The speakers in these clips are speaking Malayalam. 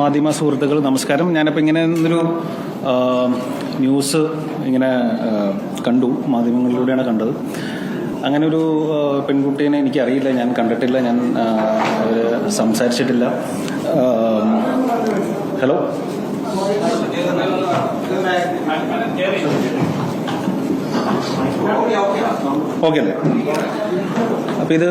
മാധ്യമ സുഹൃത്തുക്കൾ നമസ്കാരം. ഞാനിപ്പോൾ ഇങ്ങനെ ഒരു ന്യൂസ് ഇങ്ങനെ കണ്ടു. മാധ്യമങ്ങളിലൂടെയാണ് കണ്ടത്. അങ്ങനെ ഒരു പെൺകുട്ടീനെ എനിക്കറിയില്ല. ഞാൻ കണ്ടിട്ടില്ല. ഞാൻ സംസാരിച്ചിട്ടില്ല. ഹലോ? ഓക്കെ അല്ലേ? അപ്പം ഇത്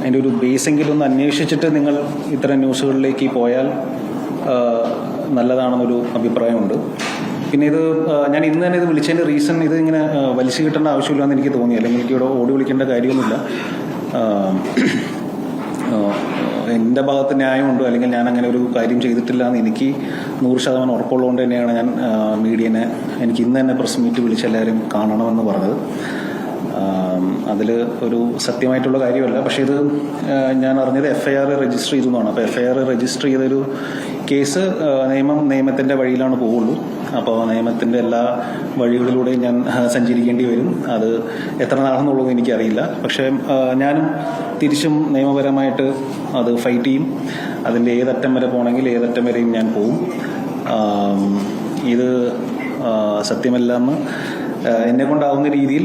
അതിന്റെ ഒരു ബേസെങ്കിലും ഒന്ന് അന്വേഷിച്ചിട്ട് നിങ്ങൾ ഇത്തരം ന്യൂസുകളിലേക്ക് പോയാൽ നല്ലതാണെന്നൊരു അഭിപ്രായമുണ്ട്. പിന്നെ ഇത് ഞാൻ ഇന്ന് തന്നെ ഇത് വിളിച്ചതിന്റെ റീസൺ ഇത് ഇങ്ങനെ വലിച്ചു കിട്ടേണ്ട ആവശ്യമില്ലെന്ന് എനിക്ക് തോന്നി. അല്ലെങ്കിൽ എനിക്ക് ഇവിടെ ഓടി വിളിക്കേണ്ട കാര്യമൊന്നുമില്ല. എന്റെ ഭാഗത്ത് ന്യായമുണ്ടോ? അല്ലെങ്കിൽ ഞാൻ അങ്ങനെ ഒരു കാര്യം ചെയ്തിട്ടില്ല എന്ന് എനിക്ക് നൂറ് ശതമാനം ഉറപ്പുള്ളതുകൊണ്ട് തന്നെയാണ് ഞാൻ മീഡിയനെ എനിക്ക് ഇന്ന് തന്നെ പ്രസ് മീറ്റ് വിളിച്ച് എല്ലാവരും കാണണമെന്ന് പറഞ്ഞത്. അതിൽ ഒരു സത്യമായിട്ടുള്ള കാര്യമല്ല. പക്ഷേ ഇത് ഞാൻ അറിഞ്ഞത് എഫ് ഐ ആർ രജിസ്റ്റർ ചെയ്തു അപ്പോൾ എഫ് ഐ ആർ രജിസ്റ്റർ ചെയ്തൊരു കേസ് നിയമം നിയമത്തിന്റെ വഴിയിലാണ് പോവുള്ളൂ. അപ്പോൾ നിയമത്തിന്റെ എല്ലാ വഴികളിലൂടെയും ഞാൻ സഞ്ചരിക്കേണ്ടി വരും. അത് എത്ര നാളെന്നുള്ളത് എനിക്കറിയില്ല. പക്ഷേ ഞാനും തിരിച്ചും നിയമപരമായിട്ട് അത് ഫൈറ്റ് ചെയ്യും. അതിന്റെ ഏതറ്റം വരെ പോകണമെങ്കിൽ ഏതറ്റം വരെയും ഞാൻ പോവും. ഇത് സത്യമല്ല എന്ന് എന്നെ കൊണ്ടാവുന്ന രീതിയിൽ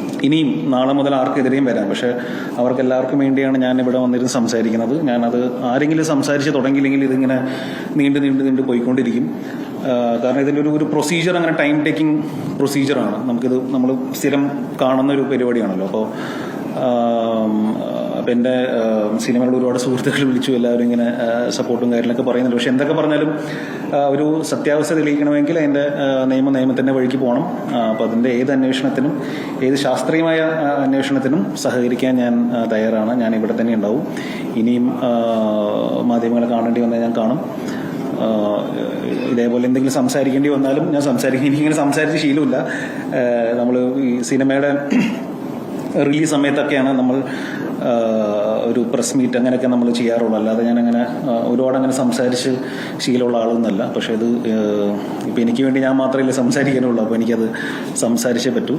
ഇനിയും നാളെ മുതൽ ആർക്കെതിരെയും വരാം. പക്ഷെ അവർക്ക് എല്ലാവർക്കും വേണ്ടിയാണ് ഞാൻ ഇവിടെ വന്നിരുന്ന് സംസാരിക്കുന്നത്. ഞാനത് ആരെങ്കിലും സംസാരിച്ച് തുടങ്ങിയില്ലെങ്കിൽ ഇതിങ്ങനെ നീണ്ടു നീണ്ടു നീണ്ടു പോയിക്കൊണ്ടിരിക്കും. കാരണം ഇതിന്റെ ഒരു ഒരു പ്രൊസീജിയർ അങ്ങനെ ടൈം ടേക്കിംഗ് പ്രൊസീജിയറാണ് നമുക്കിത് നമ്മൾ സ്ഥിരം കാണുന്ന ഒരു പരിപാടിയാണല്ലോ. അപ്പോൾ അപ്പം എന്റെ സിനിമകളിൽ ഒരുപാട് സുഹൃത്തുക്കൾ വിളിച്ചു എല്ലാവരും ഇങ്ങനെ സപ്പോർട്ടും കാര്യങ്ങളൊക്കെ പറയുന്നുണ്ട്. പക്ഷെ എന്തൊക്കെ പറഞ്ഞാലും ഒരു സത്യാവസ്ഥ തെളിയിക്കണമെങ്കിൽ അതിന്റെ നിയമ നിയമത്തിന്റെ വഴിക്ക് പോകണം. അപ്പോൾ അതിന്റെ ഏത് അന്വേഷണത്തിനും ഏത് ശാസ്ത്രീയമായ അന്വേഷണത്തിനും സഹകരിക്കാൻ ഞാൻ തയ്യാറാണ്. ഞാൻ ഇവിടെ തന്നെ ഉണ്ടാവും. ഇനിയും മാധ്യമങ്ങളെ കാണേണ്ടി വന്നാൽ ഞാൻ കാണും. ഇതേപോലെ എന്തെങ്കിലും സംസാരിക്കേണ്ടി വന്നാലും ഞാൻ സംസാരിക്കും. എനിക്കിങ്ങനെ സംസാരിച്ച് ശീലമില്ല. നമ്മൾ ഈ സിനിമയുടെ റിലീസ് സമയത്തൊക്കെയാണ് നമ്മൾ ഒരു പ്രസ് മീറ്റ് അങ്ങനെയൊക്കെ നമ്മൾ ചെയ്യാറുള്ളൂ. അല്ലാതെ ഞാൻ അങ്ങനെ ഒരുപാട് അങ്ങനെ സംസാരിച്ച് ശീലമുള്ള ആളൊന്നുമല്ല. പക്ഷേ ഇത് ഇപ്പം എനിക്ക് വേണ്ടി ഞാൻ മാത്രമല്ലേ സംസാരിക്കാനുള്ളൂ. അപ്പോൾ എനിക്കത് സംസാരിച്ചേ പറ്റൂ.